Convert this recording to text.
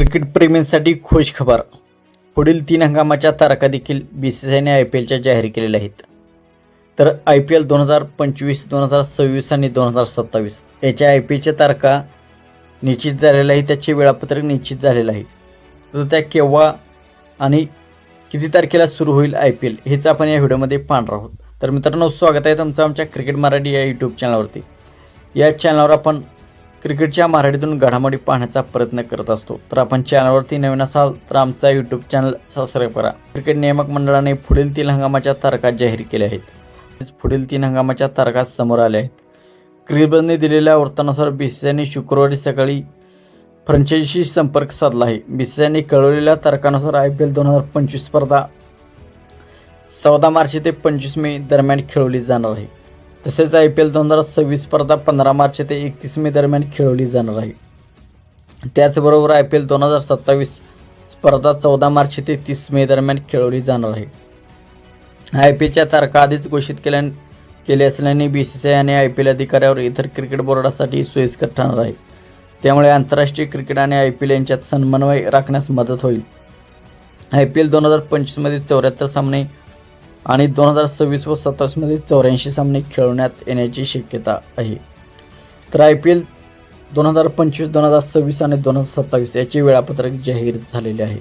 Cricket प्रेमींसाठी खुश खबर. पुढील तीन हंगामाच्या तारखा देखील बी सी सी आयने आय पी एलच्या जाहीर केलेल्या आहेत. तर आय पी एल दोन हजार पंचवीस दोन हजार सव्वीस आणि दोन हजार सत्तावीस याच्या आय पी एलच्या तारखा निश्चित झालेल्या आहे त्याचे वेळापत्रक निश्चित झालेलं आहे. तर त्या केव्हा आणि किती तारखेला सुरू होईल आय पी एल हेच आपण या व्हिडिओमध्ये पाहणार आहोत. तर मित्रांनो स्वागत आहे तुमचं आमच्या क्रिकेट मराठी या यूट्यूब चॅनलवरती या चॅनलवर आपण क्रिकेटच्या मराठीतून घडामोडी पाहण्याचा प्रयत्न करत असतो. तर आपण चॅनलवरती नवीन असाल तर आमचा यूट्यूब चॅनल सबस्क्राईब करा. क्रिकेट नियामक मंडळाने पुढील तीन हंगामाच्या तारखा जाहीर केल्या आहेत. पुढील तीन हंगामाच्या तारखा समोर आल्या आहेत. क्रिकेटने दिलेल्या वृत्तानुसार बी सी आयने शुक्रवारी सकाळी फ्रँचायझीशी संपर्क साधला आहे. बी सी आयने कळवलेल्या तारखानुसार आय पी एल दोन हजार पंचवीस स्पर्धा चौदा मार्च ते पंचवीस मे दरम्यान खेळवली जाणार आहे. तसेच आय पी एल दोन हजार सव्वीस स्पर्धा पंधरा मार्च ते एकतीस मे दरम्यान खेळवली जाणार आहे. त्याचबरोबर आय पी एल दोन हजार सत्तावीस स्पर्धा चौदा मार्च ते तीस मे दरम्यान खेळवली जाणार आहे. आय पी एलच्या तारखा आधीच घोषित केल्या केले असल्याने बी सी सी आय आणि आय पी एल अधिकाऱ्यावर इतर क्रिकेट बोर्डासाठी सोयीस्कर ठरणार आहे. त्यामुळे आंतरराष्ट्रीय क्रिकेट आणि आय पी एल यांच्यात समन्वय राखण्यास मदत होईल. आय पी एल दोन हजार पंचवीसमध्ये चौऱ्याहत्तर सामने आणि दोन हजार सव्वीस व सत्तावीसमध्ये चौऱ्याऐंशी सामने खेळवण्यात येण्याची शक्यता आहे. तर आय पी एल दोन हजार पंचवीस दोन हजार सव्वीस आणि दोन हजार सत्तावीस याचे वेळापत्रक जाहीर झालेले आहे.